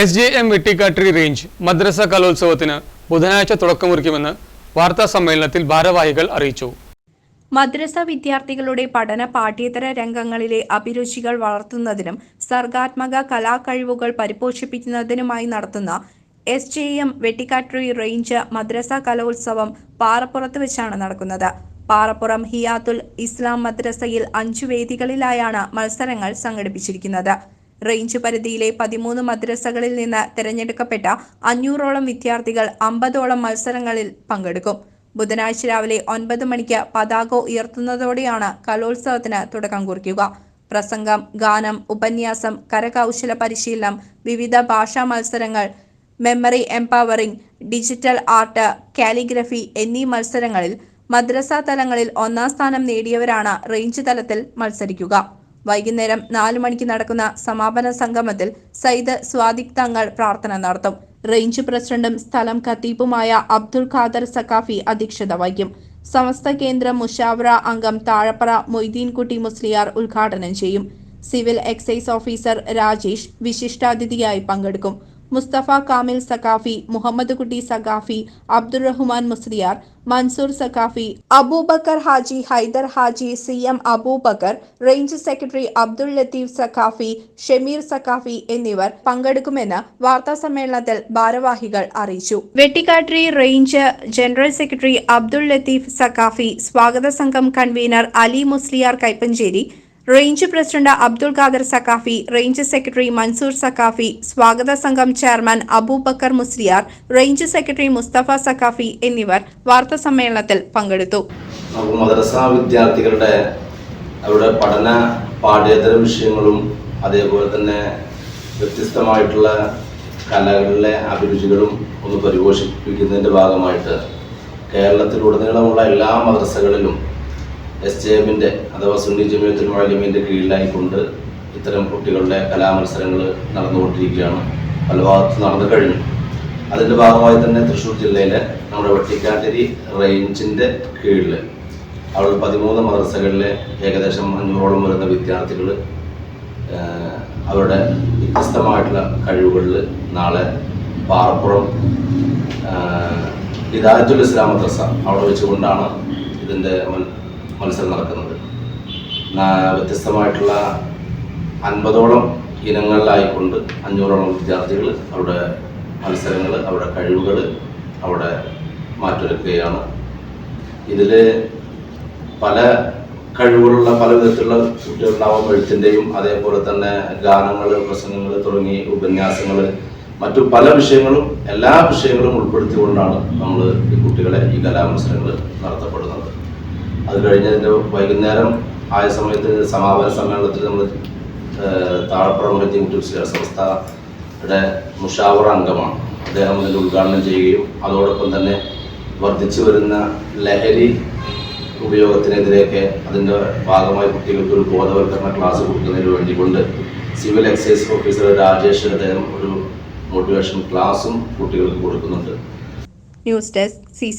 S J M Vettikkattiri range മദ്രസ കലോത്സവത്തിന് ബുധനാഴ്ച തുടക്കമുറിക്കുമെന്ന് വാർത്താ സമ്മേളനത്തിൽ ഭാരവാഹികൾ അറിയിച്ചു. മദ്രസ വിദ്യാർത്ഥികളുടെ പഠന പാഠ്യേതര രംഗങ്ങളിലെ അഭിരുചികൾ വളർത്തുന്നതിനും സർഗാത്മക കലാകഴിവുകൾ പരിപോഷിപ്പിക്കുന്നതിനുമായി നടത്തുന്ന S J M Vettikkattiri range മദ്രസ കലോത്സവം പാറപ്പുറത്ത് വെച്ചാണ് നടക്കുന്നത്. പാറപ്പുറം ഹിയാത്തുൽ ഇസ്ലാം മദ്രസയിൽ അഞ്ചു വേദികളിലായാണ് മത്സരങ്ങൾ സംഘടിപ്പിച്ചിരിക്കുന്നത്. റേഞ്ച് പരിധിയിലെ പതിമൂന്ന് മദ്രസകളിൽ നിന്ന് തിരഞ്ഞെടുക്കപ്പെട്ട അഞ്ഞൂറോളം വിദ്യാർത്ഥികൾ അമ്പതോളം മത്സരങ്ങളിൽ പങ്കെടുക്കും. ബുധനാഴ്ച രാവിലെ ഒൻപത് മണിക്ക് പതാക ഉയർത്തുന്നതോടെയാണ് കലോത്സവത്തിന് തുടക്കം കുറിക്കുക. പ്രസംഗം ഗാനം ഉപന്യാസം കരകൗശല പരിശീലനം വിവിധ ഭാഷാ മത്സരങ്ങൾ memory empowering digital art calligraphy എന്നീ മത്സരങ്ങളിൽ മദ്രസ തലങ്ങളിൽ ഒന്നാം സ്ഥാനം നേടിയവരാണ് റേഞ്ച് തലത്തിൽ മത്സരിക്കുക. വൈകുന്നേരം നാലു മണിക്ക് നടക്കുന്ന സമാപന സംഗമത്തിൽ സയ്യിദ് സ്വാദിഖ് തങ്ങൾ പ്രാർത്ഥന നടത്തും. റേഞ്ച് പ്രസിഡന്റും സ്ഥലം ഖത്തീബുമായ അബ്ദുൾ ഖാദർ സക്കാഫി അധ്യക്ഷത വഹിക്കും. സമസ്ത കേന്ദ്ര മുഷാവറ അംഗം താഴപ്പറ മൊയ്തീൻകുട്ടി മുസ്ലിയാർ ഉദ്ഘാടനം ചെയ്യും. സിവിൽ എക്സൈസ് ഓഫീസർ രാജേഷ് വിശിഷ്ടാതിഥിയായി പങ്കെടുക്കും. Musthafa Kamil Saqafi Muhammad Kutty Saqafi Abdurahman Musliyar Mansoor Saqafi Abubakar Haji Haider Haji C M Abubakar range secretary Abdul Latheef Saqafi Shameer Saqafi എന്നിവർ പങ്കെടുക്കുമെന്ന് വാർത്താ സമ്മേളനത്തിൽ ഭാരവാഹികൾ അറിയിച്ചു. Vettikkattiri range general secretary Abdul Latheef Saqafi സ്വാഗത സംഘം convener Ali Musliyar Kaippancheri range president Abdul Khader Saqafi range secretary Mansoor Saqafi സ്വാഗത സംഘം chairman Abubakar Musliyar range secretary Musthafa Saqafi എന്നിവർ വാർത്താ സമ്മേളനത്തിൽ പങ്കെടുത്തു. മദ്രസ വിദ്യാർത്ഥികളുടെ അവരുടെ പഠന പാഠ്യേതര വിഷയങ്ങളും അതേപോലെ തന്നെ വ്യത്യസ്തമായിട്ടുള്ള കലകളിലെ അഭിരുചികളും ഒന്ന് പരിപോഷിപ്പിക്കുന്നതിന്റെ ഭാഗമായിട്ട് കേരളത്തിലുടനീളമുള്ള എല്ലാ മദ്രസകളിലും എസ് ജെ എമ്മിന്റെ അഥവാ സുന്നി ജമിയത്തുൽ മാലിമിന്റെ കീഴിലായിക്കൊണ്ട് ഇത്തരം കുട്ടികളുടെ കലാമത്സരങ്ങൾ നടന്നുകൊണ്ടിരിക്കുകയാണ്. പല ഭാഗത്ത് നടന്നു കഴിഞ്ഞു. അതിന്റെ ഭാഗമായി തന്നെ തൃശ്ശൂർ ജില്ലയിലെ നമ്മുടെ വെട്ടിക്കാട്ടിരി റേഞ്ചിന്റെ കീഴിൽ അവിടെ പതിമൂന്ന് മദ്രസകളിലെ ഏകദേശം അഞ്ഞൂറോളം വരുന്ന വിദ്യാർത്ഥികൾ അവരുടെ വ്യത്യസ്തമായിട്ടുള്ള കഴിവുകളിൽ നാളെ പാറപ്പുറം ഹിദായത്തുൽ ഇസ്ലാം മദ്രസ അവിടെ വെച്ചുകൊണ്ടാണ് ഇതിന്റെ മത്സരം നടക്കുന്നത്. വ്യത്യസ്തമായിട്ടുള്ള അൻപതോളം ഇനങ്ങളിലായിക്കൊണ്ട് അഞ്ഞൂറോളം വിദ്യാർത്ഥികൾ അവിടെ മത്സരങ്ങൾ അവിടെ കഴിവുകൾ അവിടെ മാറ്റൊരുക്കുകയാണ്. ഇതിൽ പല കഴിവുകളുള്ള പല വിധത്തിലുള്ള കുട്ടികളുണ്ടാവും. എഴുത്തിന്റെയും അതേപോലെ തന്നെ ഗാനങ്ങൾ പ്രസംഗങ്ങൾ തുടങ്ങി ഉപന്യാസങ്ങൾ മറ്റു പല വിഷയങ്ങളും എല്ലാ വിഷയങ്ങളും ഉൾപ്പെടുത്തിക്കൊണ്ടാണ് നമ്മൾ ഈ കുട്ടികളെ ഈ കലാമത്സരങ്ങൾ നടത്തപ്പെടുന്നത്. അത് കഴിഞ്ഞതിന്റെ വൈകുന്നേരം ആയ സമയത്ത് സമാപന സമ്മേളനത്തിൽ നമ്മൾ താഴപ്പുറം മുസ്ലിം സംസ്ഥയുടെ മുഷാവറ അംഗമാണ്. അദ്ദേഹം ഇതിന്റെ ഉദ്ഘാടനം ചെയ്യുകയും അതോടൊപ്പം തന്നെ വർദ്ധിച്ചു വരുന്ന ലഹരി ഉപയോഗത്തിനെതിരെയൊക്കെ അതിന്റെ ഭാഗമായി കുട്ടികൾക്ക് ഒരു ബോധവൽക്കരണ ക്ലാസ് കൊടുക്കുന്നതിന് വേണ്ടി കൊണ്ട് സിവിൽ എക്സൈസ് ഓഫീസർ രാജേഷ് അദ്ദേഹം ഒരു മോട്ടിവേഷൻ ക്ലാസും കുട്ടികൾക്ക് കൊടുക്കുന്നുണ്ട്. News desk C